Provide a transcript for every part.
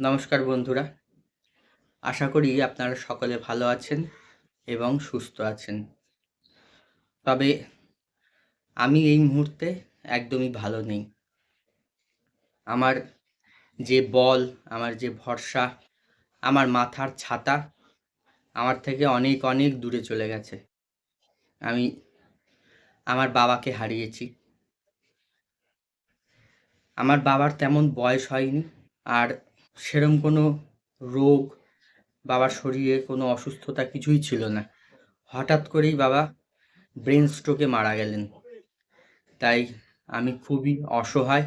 নমস্কার বন্ধুরা। আশা করি আপনারা সকলে ভালো আছেন এবং সুস্থ আছেন। তবে আমি এই মুহূর্তে একদমই ভালো নেই। আমার যে বল, আমার যে ভরসা, আমার মাথার ছাতা আমার থেকে অনেক অনেক দূরে চলে গেছে। আমি আমার বাবাকে হারিয়েছি। আমার বাবার তেমন বয়স হয়নি। আর সেরম কোনো রোগ বাবার শরীরে কোনো অসুস্থতা কিছুই ছিল না। হঠাৎ করেই বাবা ব্রেন স্ট্রোকে মারা গেলেন। তাই আমি খুবই অসহায়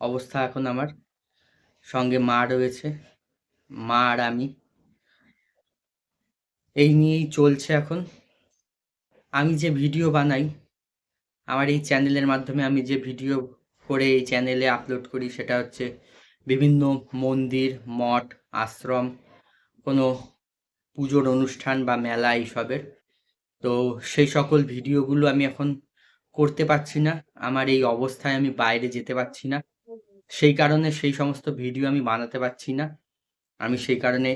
অবস্থা এখন আমার। সঙ্গে মা রয়েছে, মা আর আমি। এই নিয়েই চলছে এখন। আমি যে ভিডিও বানাই, আমার এই চ্যানেলের মাধ্যমে আমি যে ভিডিও করে এই চ্যানেলে আপলোড করি, সেটা হচ্ছে বিভিন্ন মন্দির, মঠ, আশ্রম, কোনো পুজোর অনুষ্ঠান বা মেলা এইসবের। তো সেই সকল ভিডিওগুলো আমি এখন করতে পারছি না। আমার এই অবস্থায় আমি বাইরে যেতে পারছি না। সেই কারণে সেই সমস্ত ভিডিও আমি বানাতে পারছি না। আমি সেই কারণে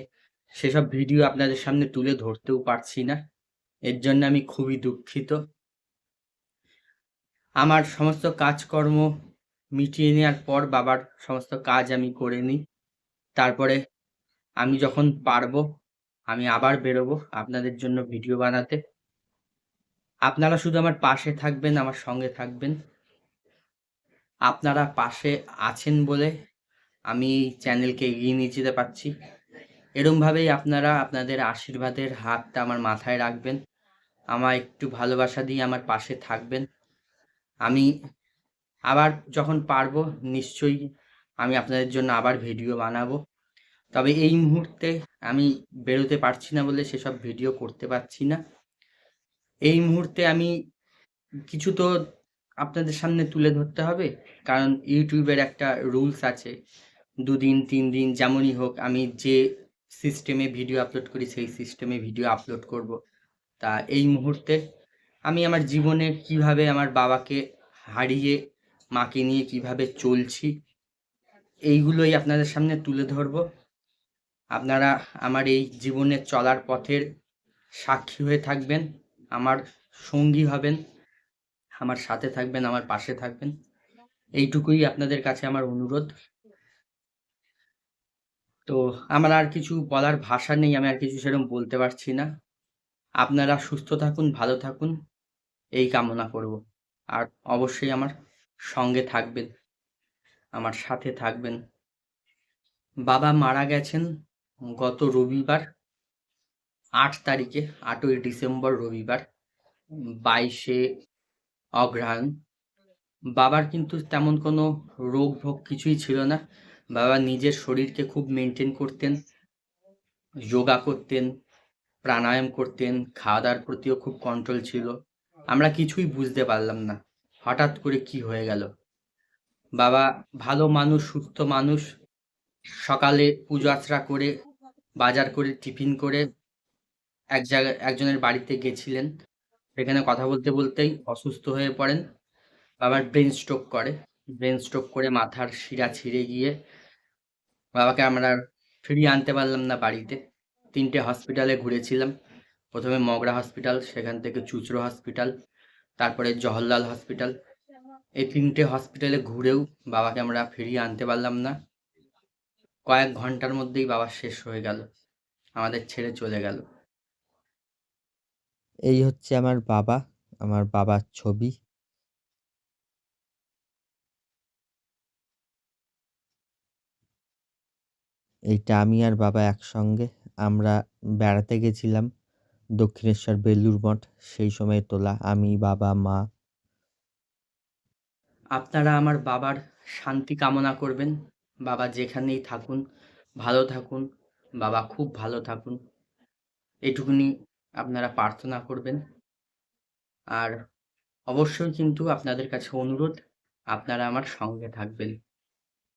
সেসব ভিডিও আপনাদের সামনে তুলে ধরতেও পারছি না। এর জন্য আমি খুবই দুঃখিত। আমার সমস্ত কাজকর্ম মিটিয়ে নেওয়ার পর বাবার সমস্ত কাজ আমি করে নিই। তারপরে আমি যখন পারব, আমি আবার বেরোবো আপনাদের জন্য ভিডিও বানাতে। আপনারা শুধু আমার পাশে থাকবেন, আমার সঙ্গে থাকবেন। আপনারা পাশে আছেন বলে আমি চ্যানেলকে এগিয়ে নিয়ে যেতে পারছি। এরমভাবেই আপনারা আপনাদের আশীর্বাদের হাতটা আমার মাথায় রাখবেন। আমার একটু ভালোবাসা দিয়ে আমার পাশে থাকবেন। আমি আবার যখন পারব, নিশ্চয়ই আমি আপনাদের জন্য আবার ভিডিও বানাবো। তবে এই মুহূর্তে আমি বেরোতে পারছি না বলে সেসব ভিডিও করতে পারছি না। এই মুহূর্তে আমি কিছু তো আপনাদের সামনে তুলে ধরতে হবে, কারণ ইউটিউবের একটা রুলস আছে। দুদিন, তিন দিন যেমনই হোক, আমি যে সিস্টেমে ভিডিও আপলোড করি, সেই সিস্টেমে ভিডিও আপলোড করব। তা এই মুহূর্তে আমি আমার জীবনে কীভাবে আমার বাবাকে হারিয়ে মাকে নিয়ে কীভাবে চলছি, এইগুলোই আপনাদের সামনে তুলে ধরব। আপনারা আমার এই জীবনের চলার পথের সাক্ষী হয়ে থাকবেন, আমার সঙ্গী হবেন, আমার সাথে থাকবেন, আমার পাশে থাকবেন। এইটুকুই আপনাদের কাছে আমার অনুরোধ। তো আমার আর কিছু বলার ভাষা নেই, আমি আর কিছু সেরকম বলতে পারছি না। আপনারা সুস্থ থাকুন, ভালো থাকুন, এই কামনা করব। আর অবশ্যই আমার সঙ্গে থাকবেন, আমার সাথে থাকবেন। বাবা মারা গেছেন গত রবিবার, আট তারিখে, আটই ডিসেম্বর রবিবার, বাইশে অগ্রহায়ণ। বাবার কিন্তু তেমন কোনো রোগ ভোগ কিছুই ছিল না। বাবা নিজের শরীরকে খুব মেনটেন করতেন, যোগা করতেন, প্রাণায়াম করতেন খাওয়া দাওয়ার প্রতিও খুব কন্ট্রোল ছিল। আমরা কিছুই বুঝতে পারলাম না। হঠাৎ করে কি হয়ে গেল? বাবা, ভালো মানুষ, সুস্থ মানুষ, সকালে পুজো আচরা করে, বাজার করে, টিফিন করে, এক জায়গায় একজনের বাড়িতে গেছিলেন। সেখানে কথা বলতে বলতেই অসুস্থ হয়ে পড়েন। বাবার ব্রেন স্ট্রোক করে। ব্রেন স্ট্রোক করে মাথার শিরা ছিঁড়ে গিয়ে বাবাকে আমরা ফিরিয়ে আনতে পারলাম না বাড়িতে। তিনটে হসপিটালে ঘুরেছিলাম। প্রথমে মগরা হসপিটাল সেখান থেকে চুচরো হসপিটাল তারপরে জওহরলাল হসপিটাল। এই তিনটে হসপিটালে ঘুরেও বাবাকে আমরা ফিরিয়ে আনতে পারলাম না। কয়েক ঘণ্টার মধ্যেই বাবা শেষ হয়ে গেল। আমাদের ছেড়ে চলে গেল। এই হচ্ছে আমার বাবা, আমার বাবার ছবি। এইটা আমি আর বাবা একসঙ্গে। আমরা বেড়াতে গেছিলাম। দক্ষিণেশ্বর বেলুর মঠ, সেই সময় তোলা আমি, বাবা, মা। আপনারা আমার বাবার শান্তি কামনা করবেন। বাবা যেখানেই থাকুন, ভালো থাকুন। বাবা খুব ভালো থাকুন। এটুকুনি আপনারা প্রার্থনা করবেন। আর অবশ্যই কিন্তু আপনাদের কাছে অনুরোধ, আপনারা আমার সঙ্গে থাকবেন।